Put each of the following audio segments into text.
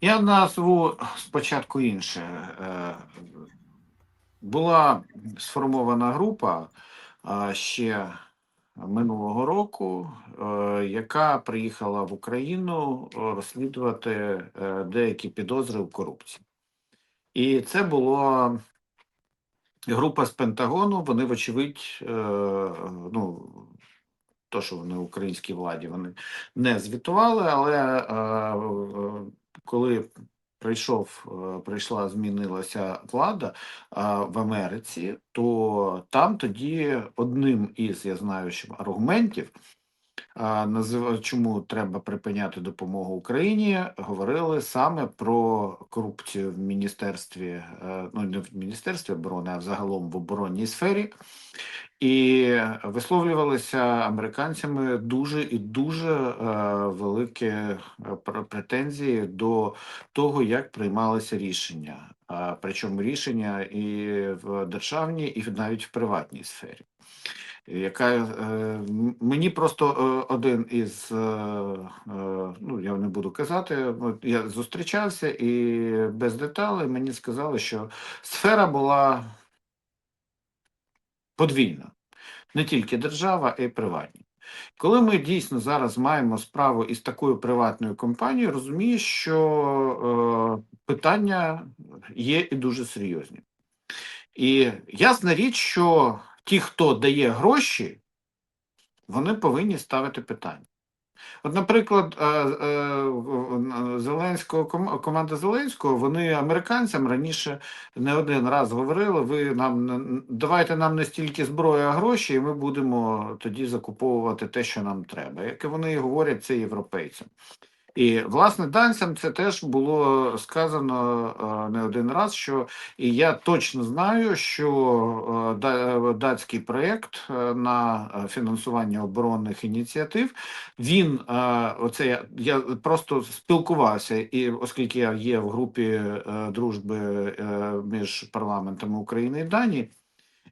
Я назву спочатку інше. Е, Була сформована група ще минулого року, е, яка приїхала в Україну е, розслідувати деякі підозри в корупції. І це була група з Пентагону. Вони, вочевидь, ну, то, що вони українській владі вони не звітували, але коли прийшов, е, прийшла, змінилася влада е, в Америці, то там тоді одним із я знаю, що аргументів. А, назив- Чому треба припиняти допомогу Україні? Говорили саме про корупцію в міністерстві, е, ну не в міністерстві оборони, а взагалом в оборонній сфері, і висловлювалися американцями дуже і дуже е, великі е, претензії до того, як приймалися рішення. Причому рішення і в державній, і навіть в приватній сфері. Яка е, мені просто е, один із, е, ну я не буду казати, я зустрічався і без деталей мені сказали, що сфера була подвійна не тільки держава, а й приватні. Коли ми дійсно зараз маємо справу із такою приватною компанією, розумієш, що е, питання є і дуже серйозні. І ясна річ, що ті, хто дає гроші, вони повинні ставити питання. От, наприклад, е, е, Зеленського команда Зеленського, вони американцям раніше не один раз говорили: ви нам давайте нам не стільки зброї, а гроші, і ми будемо тоді закуповувати те, що нам треба. Як вони говорять це європейцям. І власне данцям це теж було сказано е, не один раз. Що і я точно знаю, що е, да- датський проєкт е, на е, фінансування оборонних ініціатив. Він е, оце я, я просто спілкувався, і оскільки я є в групі е, дружби е, між парламентами України і Данії.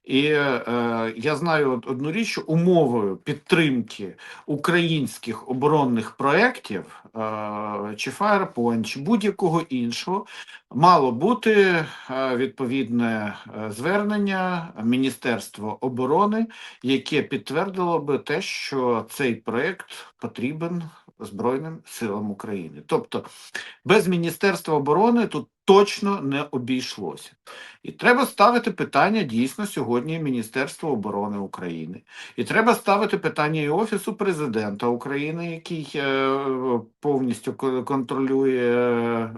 І е, я знаю одну річ, умовою підтримки українських оборонних проєктів, е, чи Firepoint, чи будь-якого іншого, мало бути е, відповідне е, звернення Міністерства оборони, яке підтвердило би те, що цей проєкт потрібен Збройним силам України. Тобто без Міністерства оборони тут точно не обійшлося. І треба ставити питання дійсно сьогодні Міністерства оборони України. І треба ставити питання і Офісу президента України, який е, повністю контролює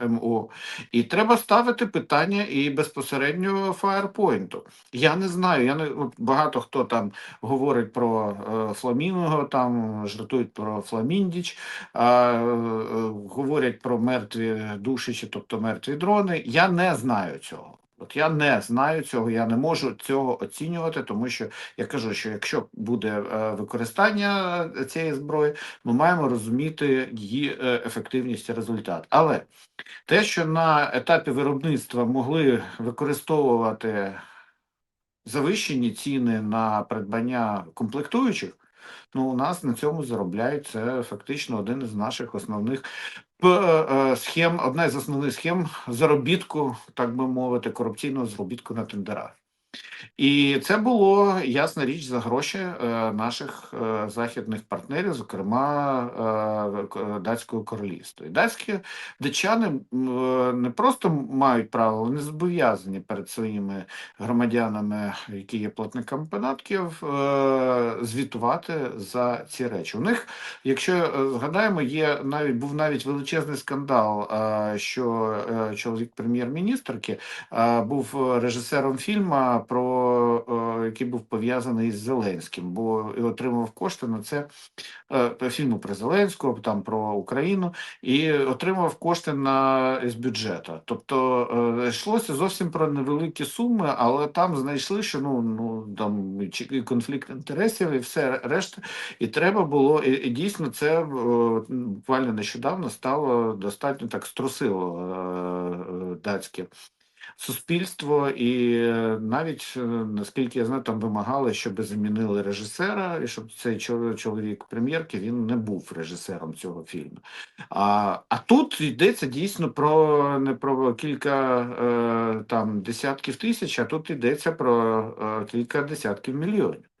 е, МО. І треба ставити питання і безпосередньо Фаєрпойнту. Я не знаю, я не багато хто там говорить про е, Фламінго, там жартують про Фламіндіч, е, е, говорять про мертві душі, чи тобто мертві дрони. Я не знаю цього. От я не знаю цього, я не можу цього оцінювати, тому що я кажу, що якщо буде е, використання е, цієї зброї, ми маємо розуміти її е, ефективність і результат. Але те, що на етапі виробництва могли використовувати завищені ціни на придбання комплектуючих, ну у нас на цьому заробляють це фактично один із наших основних п- е, схем, одна із основних схем заробітку, так би мовити, корупційного заробітку на тендерах. І це було ясна річ за гроші е, наших е, західних партнерів, зокрема е, датського королівства. І датські датчани не просто мають право, вони зобов'язані перед своїми громадянами, які є платниками податків, звітувати за ці речі. У них, якщо згадаємо, є навіть був навіть величезний скандал, що чоловік прем'єр-міністрки був режисером фільму, про е, який був пов'язаний з Зеленським, бо і отримав кошти на це е, фільму про Зеленського, там про Україну, і отримав кошти на з бюджету. Тобто е, йшлося зовсім про невеликі суми, але там знайшли, що ну ну там конфлікт інтересів, і все решта. І треба було, і, і дійсно це буквально нещодавно стало достатньо так струсило датське суспільство, і е, навіть е, наскільки я знаю, там вимагали, щоб замінили режисера, і щоб цей чо- чоловік прем'єрки він не був режисером цього фільму. А, а тут йдеться дійсно про не про кілька е, там десятків тисяч, а тут йдеться про кілька десятків мільйонів.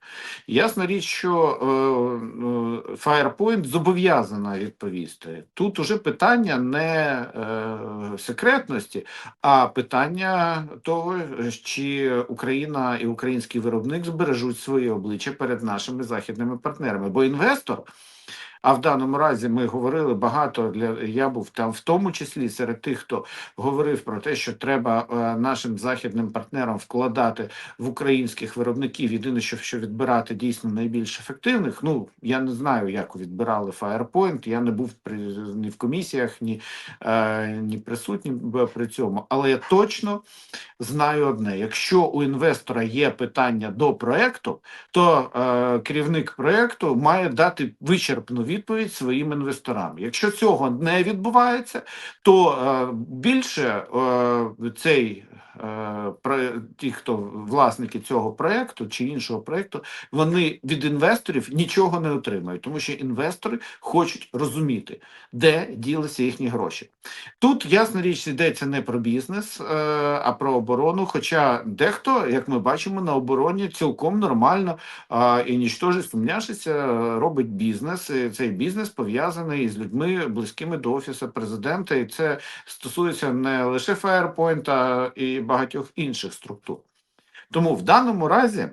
Ясна річ, що е, е, Firepoint зобов'язана відповісти. Тут уже питання не е, секретності, а питання того, чи Україна і український виробник збережуть своє обличчя перед нашими західними партнерами. Бо інвестор. А в даному разі ми говорили багато для я був там, в тому числі серед тих, хто говорив про те, що треба е, нашим західним партнерам вкладати в українських виробників. Єдине, що, що відбирати дійсно найбільш ефективних. Ну я не знаю, як відбирали Firepoint, Я не був при ні в комісіях, ні, е, ні присутнім при цьому, але я точно знаю одне: якщо у інвестора є питання до проекту, то е, керівник проекту має дати вичерпну відповідь своїм інвесторам. Якщо цього не відбувається, то е, більше е, цей ті, хто власники цього проекту чи іншого проекту, вони від інвесторів нічого не отримають, тому що інвестори хочуть розуміти, де ділися їхні гроші. Тут ясна річ йдеться не про бізнес, е, а про оборону. Хоча дехто, як ми бачимо, на обороні цілком нормально і нічтоже сумняшиться, е, робить бізнес. І цей бізнес пов'язаний з людьми близькими до офісу президента, і це стосується не лише Firepoint, а і багатьох інших структур. Тому в даному разі.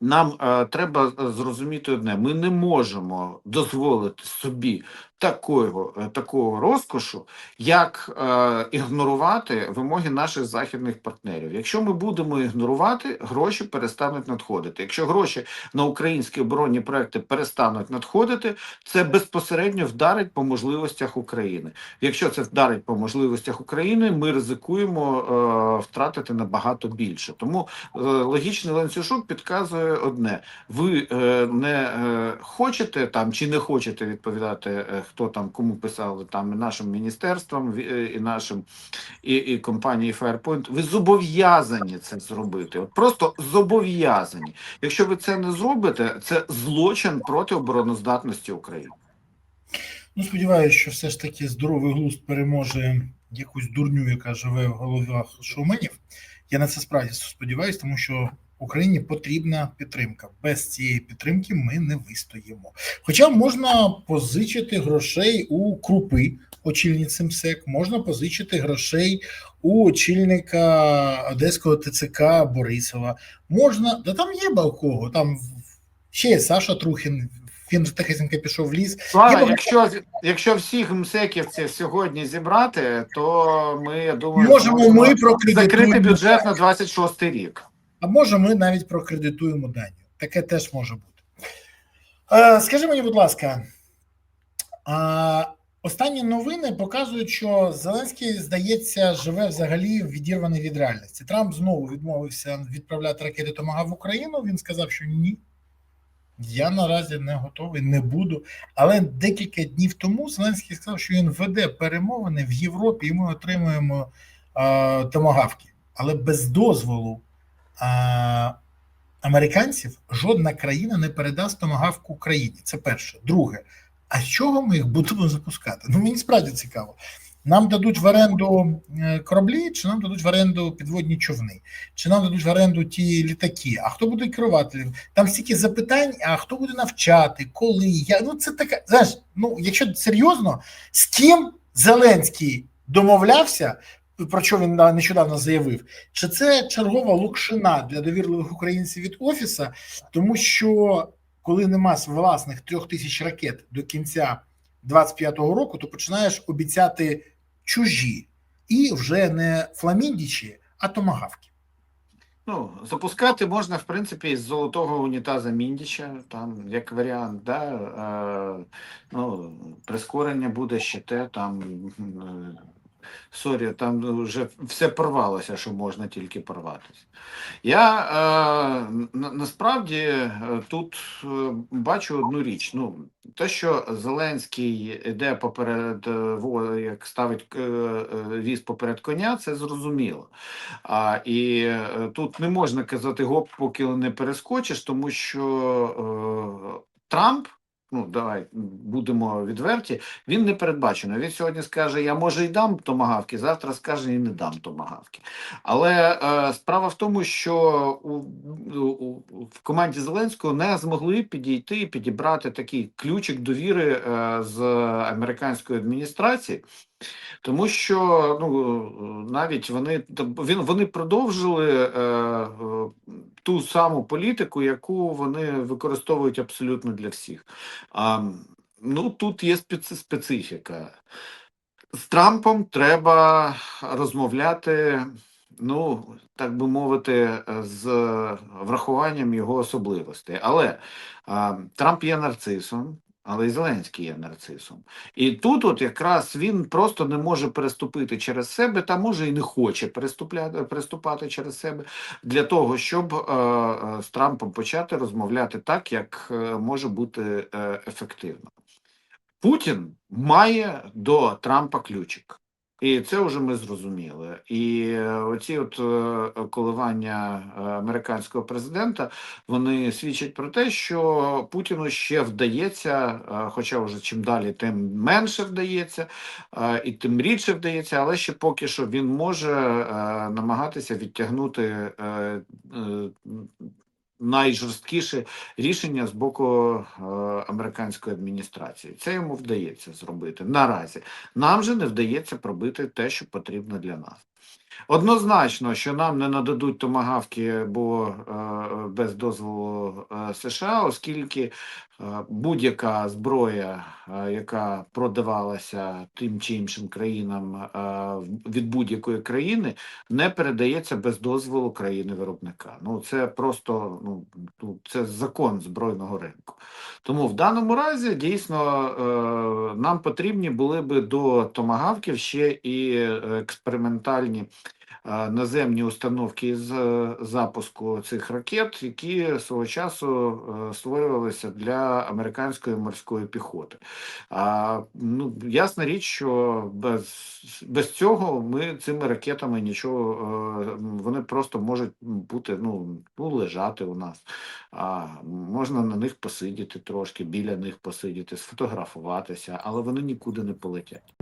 Нам е, треба зрозуміти одне: ми не можемо дозволити собі такого, е, такого розкошу, як е, ігнорувати вимоги наших західних партнерів. Якщо ми будемо ігнорувати, гроші перестануть надходити. Якщо гроші на українські оборонні проекти перестануть надходити, це безпосередньо вдарить по можливостях України. Якщо це вдарить по можливостях України, ми ризикуємо е, втратити набагато більше. Тому е, логічний ланцюжок підказує одне: ви е, не е, хочете там чи не хочете відповідати, е, хто там кому писали там і нашим міністерствам е, і нашим і, і компанії Firepoint, ви зобов'язані це зробити. От просто зобов'язані. Якщо ви це не зробите, це злочин проти обороноздатності України. Ну, сподіваюся, що все ж таки здоровий глузд переможе якусь дурню, яка живе в головах шоуменів. Я на це справді сподіваюся, тому що Україні потрібна підтримка. Без цієї підтримки ми не вистоїмо. Хоча можна позичити грошей у крупи, очільниці МСЕК, можна позичити грошей у очільника Одеського ТЦК Борисова. Можна, да там є балкого, там ще є Саша Трухін. Він тихесенько пішов в ліс. Слава, Я якщо якщо всіх МСЕКівців сьогодні зібрати, то ми я думаю, Можемо ми закрити бюджет на 26 рік. А може, ми навіть прокредитуємо Данію. Таке теж може бути. Е, скажи мені, будь ласка, а, останні новини показують, що Зеленський, здається, живе взагалі відірваний від реальності. Трамп знову відмовився відправляти ракети Томага в Україну. Він сказав, що ні. Я наразі не готовий, не буду. Але декілька днів тому Зеленський сказав, що він веде перемовини в Європі, і ми отримуємо е, томагавки. Але без дозволу а, американців жодна країна не передасть томагавку Україні. Це перше. Друге, а з чого ми їх будемо запускати? Ну мені справді цікаво. Нам дадуть в оренду е, кораблі, чи нам дадуть в оренду підводні човни, чи нам дадуть в оренду ті літаки, а хто буде керувати? Там стільки запитань, а хто буде навчати, коли я. Ну це така. Знаєш, ну якщо серйозно, з ким Зеленський домовлявся, про що він нещодавно заявив, чи це чергова лукшина для довірливих українців від офіса, тому що коли нема власних трьох тисяч ракет до кінця 25-го року, то починаєш обіцяти чужі і вже не фламіндічі, а томагавки. Ну, запускати можна, в принципі, із золотого унітаза Міндіча, там як варіант, да, е, ну, прискорення буде ще те, там Сорі, там вже все порвалося, що можна тільки порватися. Я е, на, насправді е, тут е, бачу одну річ. Ну, те, що Зеленський йде поперед, е, як ставить віз поперед коня, це зрозуміло. А, і тут не можна казати гоп, поки не перескочиш, тому що е, Трамп. Ну, давай будемо відверті. Він не передбачено. Він сьогодні скаже: Я може й дам томагавки, завтра скаже і не дам томагавки. Але е, справа в тому, що у, у, в команді Зеленського не змогли підійти і підібрати такий ключик довіри е, з американської адміністрації. Тому що ну навіть вони вони продовжили е, е, ту саму політику, яку вони використовують абсолютно для всіх. А, ну тут є специфіка. З Трампом треба розмовляти, ну так би мовити, з врахуванням його особливостей. Але а, Трамп є нарцисом, але і Зеленський є нарцисом. І тут, от якраз він просто не може переступити через себе, та може і не хоче переступати через себе для того, щоб е, е, з Трампом почати розмовляти так, як е, може бути е, ефективно. Путін має до Трампа ключик. І це вже ми зрозуміли. І е, оці от е, коливання е, американського президента вони свідчать про те, що Путіну ще вдається, хоча вже чим далі, тим менше вдається, і тим рідше вдається, але ще поки що він може намагатися відтягнути найжорсткіше рішення з боку е, американської адміністрації. Це йому вдається зробити наразі. Нам же не вдається пробити те, що потрібно для нас. Однозначно, що нам не нададуть томагавки, бо е, без дозволу е, США, оскільки будь-яка зброя, яка продавалася тим чи іншим країнам від будь-якої країни, не передається без дозволу країни-виробника. Ну це просто ну, ну, це закон збройного ринку. Тому в даному разі дійсно е, нам потрібні були би до томагавків ще і е, експериментальні наземні установки з е, запуску цих ракет, які свого часу е, створювалися для американської морської піхоти. А ну ясна річ, що без, без цього ми цими ракетами нічого е, вони просто можуть бути ну, ну лежати у нас. А, можна на них посидіти трошки, біля них посидіти, сфотографуватися, але вони нікуди не полетять.